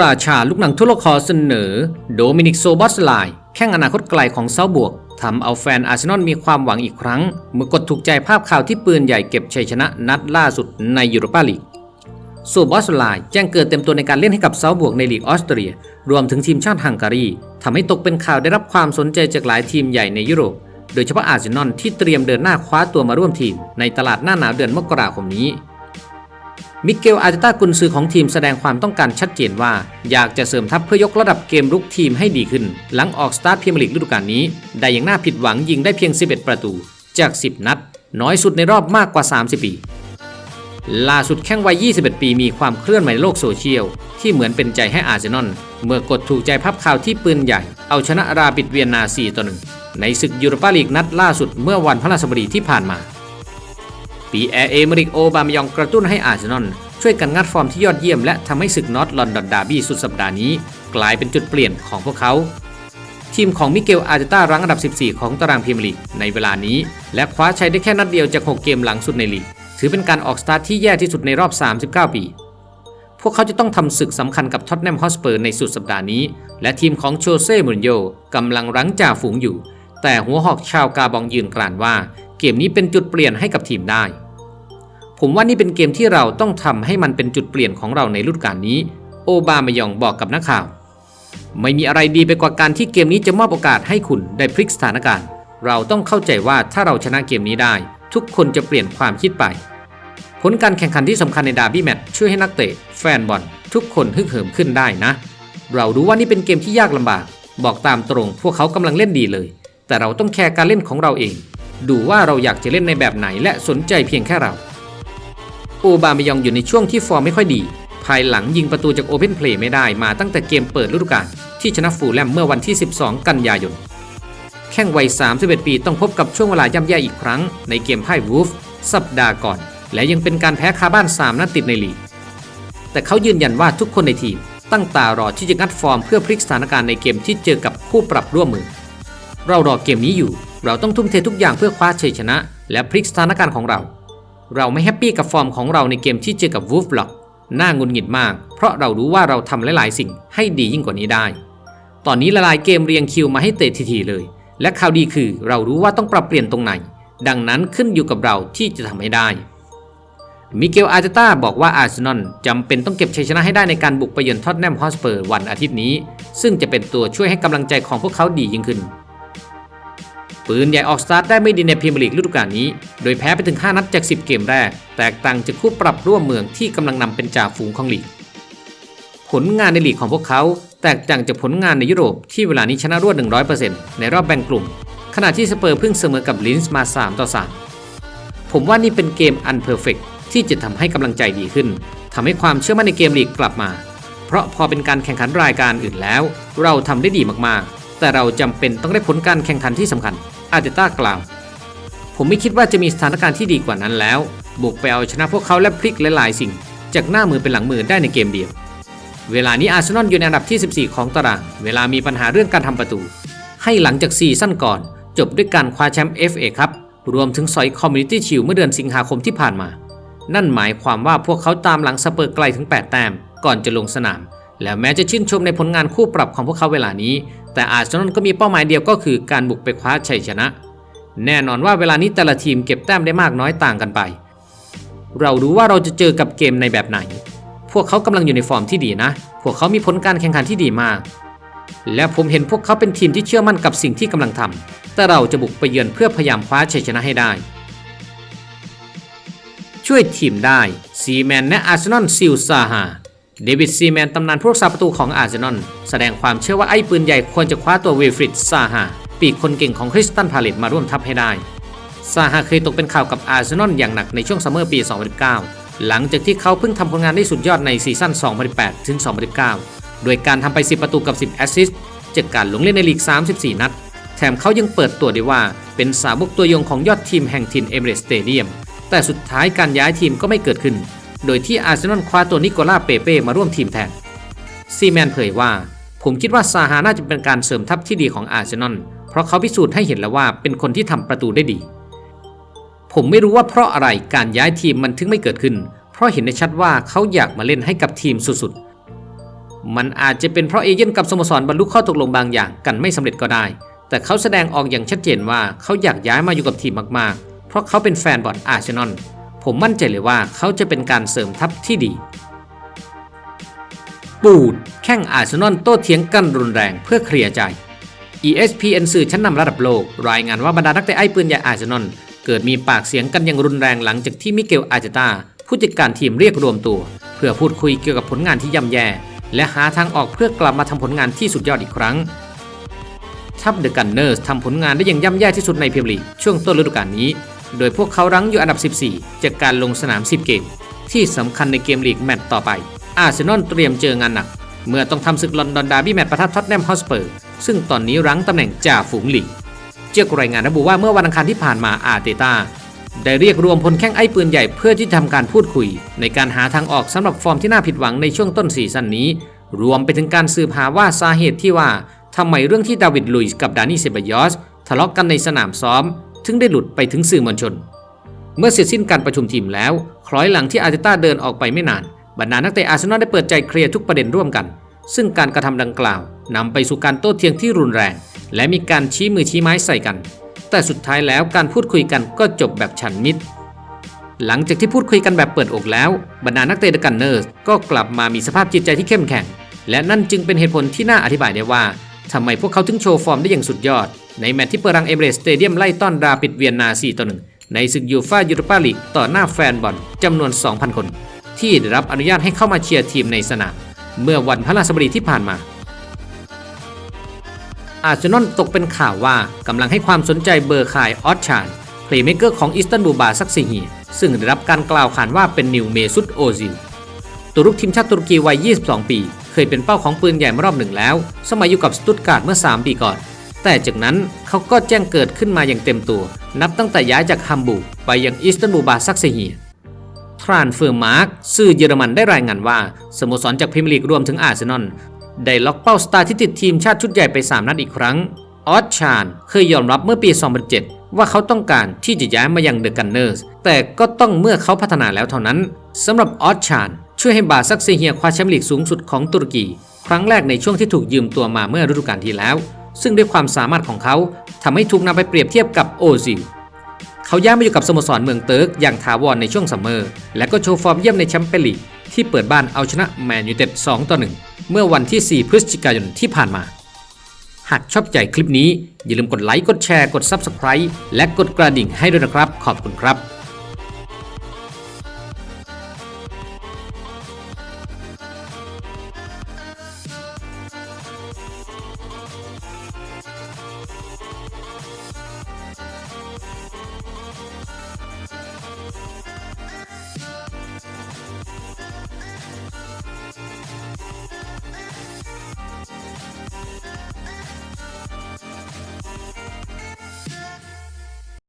ราชาลูกหนังทุลคอเสนอ โดมินิกโซบอสไลน์แข่งอนาคตไกลของเซาบวกทำเอาแฟนอาร์เซนอลมีความหวังอีกครั้ง เมื่อกดถูกใจภาพข่าวที่ปืนใหญ่เก็บชัยชนะนัดล่าสุดในยูโรปาลีกโซบอสไลน์แจ้งเกิดเต็มตัวในการเล่นให้กับเซาบวกในลีกออสเตรีย รวมถึงทีมชาติฮังการีทำให้ตกเป็นข่าวได้รับความสนใจจากหลายทีมใหญ่ในยุโรป โดยเฉพาะอาร์เซนอลที่เตรียมเดินหน้าคว้าตัวมาร่วมทีม ในตลาดหน้าหนาวเดือนมกราคมนี้ มิเกลอาร์เตต้ากุนซือของทีมแสดงความต้องการชัดเจนว่า อยากจะเสริมทัพเพื่อยกระดับเกมรุกทีมให้ดีขึ้น หลังออกสตาร์ทพรีเมียร์ลีกฤดูกาลนี้ ได้อย่างน่าผิดหวังยิงได้เพียง 11 ประตู จาก 10 นัด น้อยสุดในรอบมากกว่า 30 ปี ล่าสุดแข้งวัย 21 ปีมีความเคลื่อนไหวในโลกโซเชียล ที่เหมือนเป็นใจให้อาร์เซนอลเมื่อกดถูกใจภาพข่าวที่ปืนใหญ่ เอาชนะราบิดเวียนนา4ต่อ1ในศึกยูโรปาลีกนัดล่าสุดเมื่อวันพฤหัสบดีที่ผ่านมา ปีแอร์เอมริกโอบามยองกระตุ้นให้อาร์เซนอลช่วยกันงัดฟอร์มที่ยอดเยี่ยมและทำให้ศึกน็อตลอนดอนดาร์บี้สุดสัปดาห์นี้ กลายเป็นจุดเปลี่ยนของพวกเขา ทีมของมิเกลอาร์เตต้ารั้งอันดับ 14 ของตารางพรีเมียร์ลีกในเวลานี้ และคว้าชัยได้แค่นัดเดียวจาก 6 เกมหลังสุดในลีก ถือเป็นการออกสตาร์ทที่แย่ที่สุดในรอบ 39 ปี พวกเขาจะต้องทำศึกสำคัญกับท็อตแนมฮอสเปอร์ในสุดสัปดาห์นี้ และทีมของโชเซ่มูรินโญ่กำลังรั้งจ่าฝูงอยู่ แต่หัวหอกชาวกาบองยืนกรานว่า เกมนี้เป็นจุดเปลี่ยนให้กับทีมได้ ผมว่านี่เป็นเกมที่เราต้องทำให้มันเป็นจุดเปลี่ยนของเราในฤดูกาลนี้ โอบามายองบอกกับนักข่าว ไม่มีอะไรดีไปกว่าการที่เกมนี้จะมอบโอกาสให้คุณได้พลิกสถานการณ์ เราต้องเข้าใจว่าถ้าเราชนะเกมนี้ได้ ทุกคนจะเปลี่ยนความคิดไป ผลการแข่งขันที่สำคัญในดาร์บี้แมตช์ช่วยให้นักเตะ แฟนบอลทุกคนฮึกเหิมขึ้นได้นะ เรารู้ว่านี่เป็นเกมที่ยากลำบาก บอกตามตรงพวกเขากำลังเล่นดีเลย แต่เราต้องแคร์การเล่นของเราเอง ดูว่าเราอยากจะเล่นในแบบไหนและสนใจเพียงแค่เรา โอบามายองอยู่ในช่วงที่ฟอร์มไม่ค่อยดี ภายหลังยิงประตูจากโอเพนเพลย์ไม่ได้มาตั้งแต่เกมเปิดฤดูกาลที่ชนะฟูลแลมเมื่อวันที่ 12 กันยายน แข้งวัย 31 ปีต้องพบกับช่วงเวลาย่ำแย่อีกครั้งในเกมไพ่วูฟสัปดาห์ก่อน และยังเป็นการแพ้คาบ้าน 3 นัดติดในลีก แต่เขายืนยันว่าทุกคนในทีม ตั้งตารอที่จะงัดฟอร์มเพื่อพลิกสถานการณ์ในเกมที่เจอกับคู่ปรับร่วมมือ เรารอเกมนี้อยู่ เราต้องทุ่มเททุกอย่างเพื่อคว้าชัยชนะ และพลิกสถานการณ์ของเรา เราไม่แฮปปี้กับฟอร์มของเราในเกมที่เจอกับวูฟหรอกน่างุนหงิดมาก เพราะเรารู้ว่าเราทำหลาย ๆ สิ่งให้ดียิ่งกว่านี้ได้ ตอนนี้ละลายเกมเรียงคิวมาให้เตะทีๆเลย และข่าวดีคือเรารู้ว่าต้องปรับเปลี่ยนตรงไหน ดังนั้นขึ้นอยู่กับเราที่จะทำให้ได้ มิเกลอาร์เตต้าบอกว่าอาร์เซนอลจำเป็นต้องเก็บชัยชนะให้ได้ในการบุกไปเยือนท็อตแนมฮอสเปอร์วันอาทิตย์นี้ ซึ่งจะเป็นตัวช่วยให้กำลังใจของพวกเขาดียิ่งขึ้น ปืนใหญ่ออกสตาร์ทได้ไม่ดีในพรีเมียร์ลีกฤดูกาลนี้ โดยแพ้ไปถึง 5 นัดจาก 10 เกมแรก แตกต่างจากคู่ปรับร่วมเมืองที่กำลังนำเป็นจ่าฝูงของลีก ผลงานในลีกของพวกเขา แตกต่างจากผลงานในยุโรปที่เวลานี้ชนะรวด 100%ในรอบแบ่งกลุ่ม ขณะที่สเปอร์เพิ่งเสมอกับลินส์มา 3 ต่อ 3 ผมว่านี่เป็นเกมอันเพอร์เฟกที่จะทำให้กำลังใจดีขึ้นทำให้ความเชื่อมั่นในเกมลีกกลับมา เพราะพอเป็นการแข่งขันรายการอื่นแล้ว เราทำได้ดีมากๆ แต่เราจำเป็นต้องได้ผลการแข่งขันที่สำคัญอาร์เตต้ากล่าว ผมไม่คิดว่าจะมีสถานการณ์ที่ดีกว่านั้นแล้ว บุกไปเอาชนะพวกเขาและพลิกหลายๆสิ่ง จากหน้ามือเป็นหลังมือได้ในเกมเดียว เวลานี้อาร์เซนอลอยู่ในอันดับที่ 14 ของตาราง เวลามีปัญหาเรื่องการทำประตู ให้หลังจากซีซั่นก่อน จบด้วยการคว้าแชมป์ FA ครับรวมถึงสอยคอมมูนิตี้ชิลเมื่อเดือนสิงหาคมที่ผ่านมา นั่นหมายความว่าพวกเขาตามหลังสเปอร์ไกลถึง 8 แต้มก่อนจะลงสนาม และแม้จะชื่นชมในผลงานคู่ปรับของพวกเขาเวลานี้ แต่อาร์เซนอลก็มีเป้าหมายเดียวก็คือการบุกไปคว้าชัยชนะ แน่นอนว่าเวลานี้แต่ละทีมเก็บแต้มได้มากน้อยต่างกันไป เรารู้ว่าเราจะเจอกับเกมในแบบไหน พวกเขากำลังอยู่ในฟอร์มที่ดีนะ พวกเขามีผลการแข่งขันที่ดีมาก และผมเห็นพวกเขาเป็นทีมที่เชื่อมั่นกับสิ่งที่กำลังทำแต่เราจะบุกไปเยือนเพื่อพยายามคว้าชัยชนะให้ได้ช่วยทีมได้ซีแมนและอาร์เซนอลซิลซาฮา เดวิดซีแมนตำนานผู้รักษาประตูของอาร์เซนอลแสดงความเชื่อว่าไอ้ปืนใหญ่ควรจะคว้าตัวเวฟริดซาฮาปีกคนเก่งของคริสตันพาเลตมาร่วมทัพให้ได้ซาฮาเคยตกเป็นข่าวกับอาร์เซนอลอย่างหนักในช่วงซัมเมอร์ปี 2019 หลังจากที่เขาเพิ่งทำผลงานได้สุดยอดในซีซั่น 2018 ถึง 2019 โดยการทำไป 10 ประตูกับ 10 แอสซิสต์จากการลงเล่นในลีก 34 นัด แถมเขายังเปิดตัวได้ว่าเป็นสาวกตัวยงของยอดทีมแห่งถิ่นเอเมเรสเตเดียม แต่สุดท้ายการย้ายทีมก็ไม่เกิดขึ้น โดยที่อาร์เซนอลคว้าตัวนิโคล่าเปเป้มาร่วมทีมแทน ซีแมนเผยว่า ผมคิดว่าซาฮาน่าจะเป็นการเสริมทัพที่ดีของอาร์เซนอลเพราะเขาพิสูจน์ให้เห็นแล้วว่าเป็นคนที่ทำประตูได้ดี ผมไม่รู้ว่าเพราะอะไรการย้ายทีมมันถึงไม่เกิดขึ้น เพราะเห็นได้ชัดว่าเขาอยากมาเล่นให้กับทีมสุดๆ มันอาจจะเป็นเพราะเอเย่นกับสโมสรบรรลุข้อตกลงบางอย่างกันไม่สำเร็จก็ได้ แต่เขาแสดงออกอย่างชัดเจนว่าเขาอยากย้ายมาอยู่กับทีมมากๆ เพราะเขาเป็นแฟนบอลอาร์เซนอล ผมมั่นใจเลยว่าเขาจะเป็นการเสริมทัพที่ดี ปูด แข่งอาร์เซนอลโต้เถียงกันรุนแรงเพื่อเคลียร์ใจ ESPN สื่อชั้นนำระดับโลก รายงานว่าบรรดานักเตะไอ้ปืนใหญ่อาร์เซนอลเกิดมีปากเสียงกันอย่างรุนแรงหลังจากที่มิเกลอาร์เจตาผู้จัดการทีมเรียกรวมตัว เพื่อพูดคุยเกี่ยวกับผลงานที่ย่ำแย่ และหาทางออกเพื่อกลับมาทำผลงานที่สุดยอดอีกครั้ง ทัพเดอะกันเนอร์สทำผลงานได้อย่างย่ำแย่ที่สุดในพรีเมียร์ลีกช่วงต้นฤดูกาลนี้ โดยพวกเขารั้งอยู่อันดับ 14 จากการลงสนาม 10 เกม ที่สำคัญในเกมลีกแมตช์ต่อไป อาร์เซนอลเตรียมเจองานหนัก เมื่อต้องทำศึกลอนดอนดาร์บี้แมตช์ประทัดท็อตแนมฮอสเปอร์ ซึ่งตอนนี้รั้งตำแหน่งจ่าฝูงลีกเจ้ารายงานระบุว่าเมื่อวันอังคารที่ผ่านมาอาร์เตต้าได้เรียกรวมพลแข้งไอ้ปืนใหญ่เพื่อที่จะทำการพูดคุย ในการหาทางออกสำหรับฟอร์มที่น่าผิดหวังในช่วงต้นซีซั่นนี้ รวมไปถึงการสืบหาว่าสาเหตุที่ว่าทำไมเรื่องที่ดาวิดลุยส์กับดานี่เซบายอสทะเลาะกันในสนามซ้อม ถึงได้หลุดไปถึงสื่อมวลชน เมื่อเสร็จสิ้นการประชุมทีมแล้ว คล้อยหลังที่อาร์เตต้าเดินออกไปไม่นาน บรรดานักเตะอาร์เซนอลได้เปิดใจเคลียร์ทุกประเด็นร่วมกัน ซึ่งการกระทำดังกล่าวนำไปสู่การโต้เถียงที่รุนแรง และมีการชี้มือชี้ไม้ใส่กัน แต่สุดท้ายแล้วการพูดคุยกันก็จบแบบฉันมิตร หลังจากที่พูดคุยกันแบบเปิดอกแล้ว บรรดานักเตะเดกันเนอร์ก็กลับมามีสภาพจิตใจที่เข้มแข็ง และนั่นจึงเป็นเหตุผลที่น่าอธิบายได้ว่าทำไมพวกเขาถึงโชว์ฟอร์มได้อย่างสุดยอด ในแมตช์ที่เปรังเอเบรสสเตเดียมไล่ต้อนราปิดเวียนนา4ต่อ1ในศึกยูฟ่ายูโรปาลีกต่อหน้าแฟนบอลจำนวน 2,000 คน ที่ได้รับอนุญาตให้เข้ามาเชียร์ทีมในสนามเมื่อวันพฤหัสบดีที่ผ่านมาอาร์เซนอลตกเป็นข่าวว่ากำลังให้ความสนใจเบอร์คายออสชานเพลย์เมเกอร์ของอิสตันบูลบาซักซีฮีซึ่งได้รับการกล่าวขานว่าเป็นนิวเมซุตโอซิลตัวรุกทีมชาติตุรกีวัย 22 ปี เคยเป็นเป้าของปืนใหญ่มารอบหนึ่งแล้ว สมัยอยู่กับสตุตการ์ดเมื่อ 3 ปีก่อน แต่จากนั้นเขาก็แจ้งเกิดขึ้นมาอย่างเต็มตัว นับตั้งแต่ย้ายจากฮัมบูร์กไปยังอิสตันบูลบาซักซีเฮียทรานเฟอร์มาร์กสื่อเยอรมันได้รายงานว่า สโมสรจากพรีเมียร์ลีกรวมถึงอาร์เซนอลได้ล็อกเป้าสตาร์ที่ติดทีมชาติชุดใหญ่ไป 3 นัดอีกครั้ง ออสชานเคยยอมรับเมื่อปี 2007 ว่าเขาต้องการที่จะย้ายมายังเดอะกันเนอร์สแต่ก็ต้องเมื่อเขาพัฒนาแล้วเท่านั้นสำหรับออสชานช่วยให้บาซักเซเฮียคว้าแชมป์ลีกสูงสุดของตุรกี ครั้งแรกในช่วงที่ถูกยืมตัวมาเมื่อฤดูกาลที่แล้ว ซึ่งด้วยความสามารถของเขาทำให้ถูกนำไปเปรียบเทียบกับโอซิลเขาย้ายมาอยู่กับสโมสรเมืองเติร์กอย่างถาวรในช่วงซัมเมอร์และก็โชว์ฟอร์มเยี่ยมในแชมเปี้ยนลีกที่เปิดบ้านเอาชนะแมนยูเต็ด2ต่อ1เมื่อวันที่ 4 พฤศจิกายนที่ผ่านมา หากชอบใจคลิปนี้อย่าลืมกดไลค์กดแชร์กด Subscribe และกดกระดิ่งให้ด้วยนะครับ ขอบคุณครับ